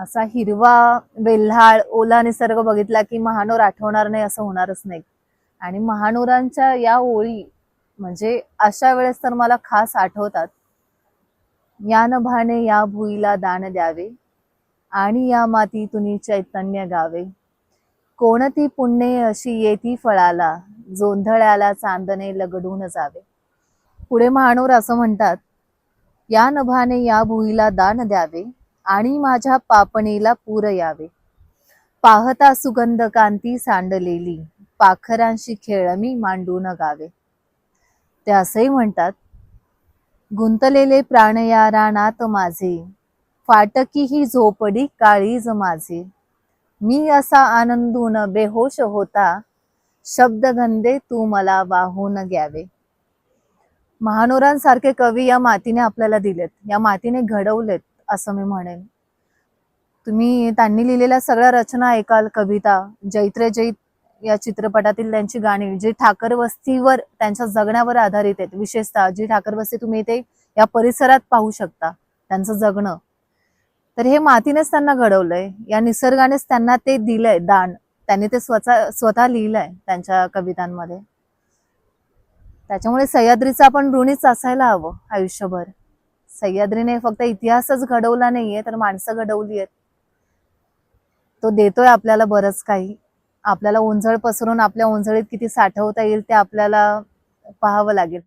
असा हिरवा वेल्हाळ ओला निसर्ग बघितला की महानोर आठवणार नाही असं होणारच नाही. आणि महानोरांच्या या ओळी म्हणजे अशा वेळेस तर मला खास आठवतात. या नभाने या भुईला दान द्यावे आणि या माती तुनी चैतन्य गावे. कोणती पुण्ये अशी येती फळाला जोंधळ्याला चांदणे लगडून जावे. पुढे महानोर असं म्हणतात या नभाने या भुईला दान द्यावे आणि माझ्या पापणीला पूर यावे. पाहता सुगंध कांती सांडलेली. पाखरांशी खेळ मी मांडून गावे. ते असंही म्हणतात गुंतलेले प्राण या रानात माझे. फाटकी ही झोपडी काळीज माझे. मी असा आनंदून बेहोश होता. शब्दगंधे तू मला वाहून घ्यावे. महानोरांसारखे कवी या मातीने आपल्याला दिलेत. या मातीने घडवलेत. असं मी म्हणेन. तुम्ही त्यांनी लिहिलेल्या सगळ्या रचना ऐकाल कविता जैत्रे जैत या चित्रपटातील त्यांची गाणी जी ठाकर वस्तीवर त्यांच्या जगण्यावर आधारित आहेत. विशेषतः जी ठाकर वस्ती तुम्ही इथे या परिसरात पाहू शकता त्यांचं जगणं. तर हे मातीनेच त्यांना घडवलंय. या निसर्गानेच त्यांना ते दिलंय दान. त्यांनी ते स्वतः स्वतः लिहिलंय त्यांच्या कवितांमध्ये. त्याच्यामुळे सह्याद्रीचं आपण ऋणीच असायला हवं आयुष्यभर. सह्याद्रीने फक्त इतिहासच घडवला नाहीये तर माणसं घडवली आहेत. तो देतोय आपल्याला बरंच काही. आपल्याला ओंजळ पसरून आपल्या ओंजळीत किती साठवता येईल ते आपल्याला पाहावं लागेल.